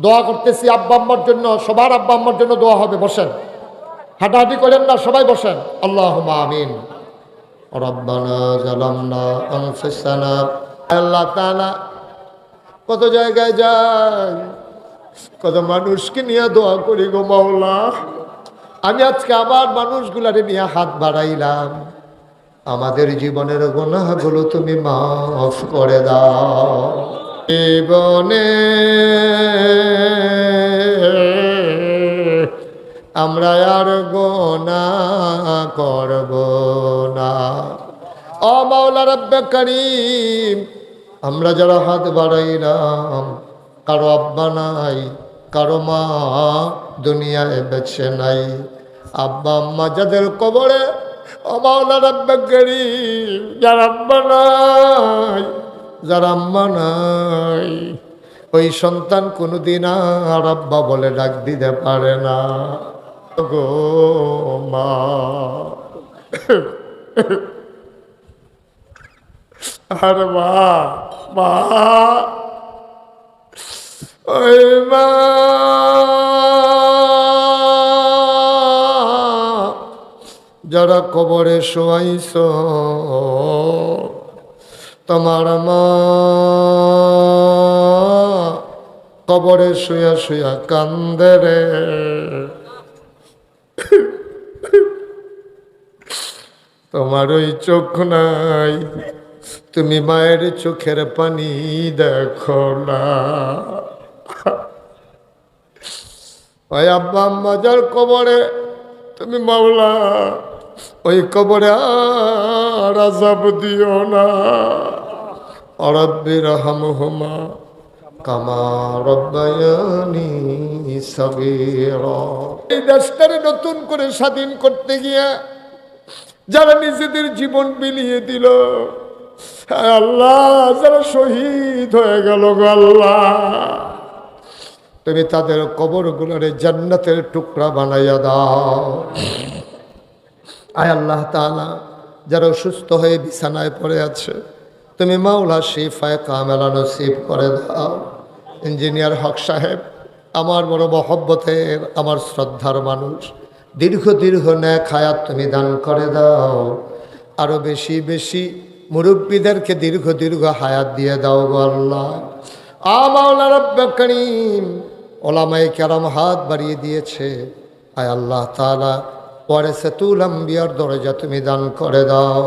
দোয়া করতেছি আব্বা আম্মার জন্য, সবার আব্বা আম্মার জন্য দোয়া হবে, বসেন। হাঁটাহাঁটি করেন না, সবাই বসেন। আল্লাহ আমিন। আল্লাহ কত জায়গায় যাই কত মানুষকে নিয়ে দোয়া করি গো মাওলা। আমি আজকে আবার মানুষগুলারে নিয়ে হাত বাড়াইলাম। আমাদের জীবনের গুনাহগুলো তুমি মাফ করে দাও। জীবনে। আমরা আর গোনা করব না। ও মাওলা রব্বে করিম, আমরা যারা হাত বাড়াইলাম, কারও আব্বা নাই, কারও মা দুনিয়ায় বেছে নাই। আব্বা আম্মা যাদের কবরে, ও মাওলা রব্বে করিম, যার আব্বা নাই যার আম্মা নাই, ওই সন্তান কোনোদিন আর আব্বা বলে ডাক দিতে পারে না। গো মা। আর মা মা। ওই মা। যারা কবরে শোয়াইছ তোমার মা। কবরে শুয়া শুয়া কান্দে রে। তোমার ওই চোখ নাই। তুমি মায়ের চোখের পানি দেখো না। আব্বা আম্মা যার কবরে, তুমি মাওলা। ওই কবরে আর আজাব দিও না। অরব্বির হামহুমা কামা রব্বায়ানি এই দেশটারে নতুন করে স্বাধীন করতে গিয়া যারা নিজেদের জীবন বিলিয়ে দিল আল্লাহ, যারা শহীদ হয়ে গেল আল্লাহ। তুমি তাদের কবরগুলোরে জান্নাতের টুকরা বানাইয়া দাও। আয় আল্লাহ তাআলা, যারা অসুস্থ হয়ে বিছানায় পড়ে আছে, তুমি মাওলা শিফায় কামেলা নসিব করে দাও। ইঞ্জিনিয়ার হক সাহেব, আমার বড় মহব্বতের, আমার শ্রদ্ধার মানুষ, দীর্ঘ দীর্ঘ ন্যাক হায়াত তুমি দান করে দাও। আরও বেশি বেশি মুরব্বীদেরকে দীর্ঘ দীর্ঘ হায়াত দিয়ে দাও গো আল্লাহ। আমাওলা রব্বে ওলামাই কেরাম হাত বাড়িয়ে দিয়েছে। আয় আল্লাহ তাআলা পরে সে তুল আম্বিয়ার দরজা তুমি দান করে দাও।